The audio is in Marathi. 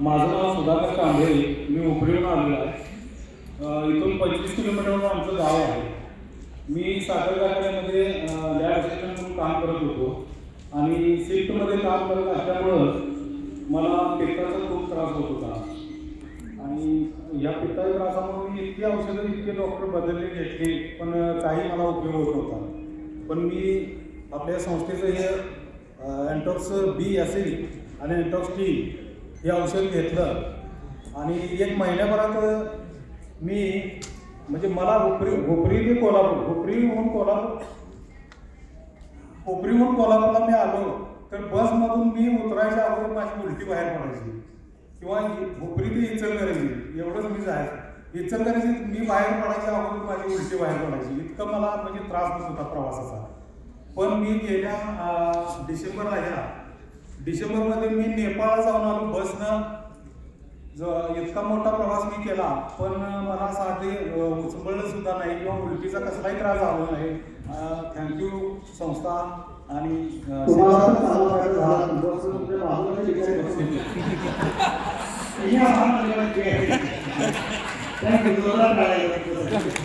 माझं नाव सुधाकर कांबळे मी उपरीवरून आलेलो आहे. इथून पंचवीस किलोमीटरवर आमचं गाव आहे. मी साखर कारखान्यामध्ये लॅब असिस्टंट म्हणून काम करत होतो. आणि शिफ्टमध्ये काम करत असल्यामुळं मला पित्ताचा खूप त्रास होत होता. आणि या पित्ताच्या त्रासामुळे मी इतकी औषधं इतके डॉक्टर बदलले घेतले पण काही मला उपयोग होत होता पण मी आपल्या संस्थेचं हे अँटॉक्स बी असेल आणि अँटॉक्स टी हे औषध घेतलं. आणि एक महिन्याभरात मी म्हणजे मला हुपरी हुपरी मी कोल्हापूर हुपरीहून कोल्हापूर हुपरीहून कोल्हापूरला मी आलो. तर बसमधून मी उतरायच्या अगोदर माझी उलटी बाहेर पडायची. किंवा हुपरी ते इचलकरंजी एवढंच मी जायचं इचलकरंजीत मी बाहेर पडायच्या अगोदर माझी उलटी बाहेर पडायची. इतकं मला म्हणजे त्रास होत होता प्रवासाचा. पण मी गेल्या डिसेंबरला ह्या डिसेंबरमध्ये मी नेपाळला जाऊन आलो. बसनं जो इतका मोठा प्रवास मी केला पण मला साधे अं, उचंबळलं सुद्धा नाही किंवा उलटीचा कसलाही त्रास झाला नाही. थँक्यू संस्था आणि थँक्यू.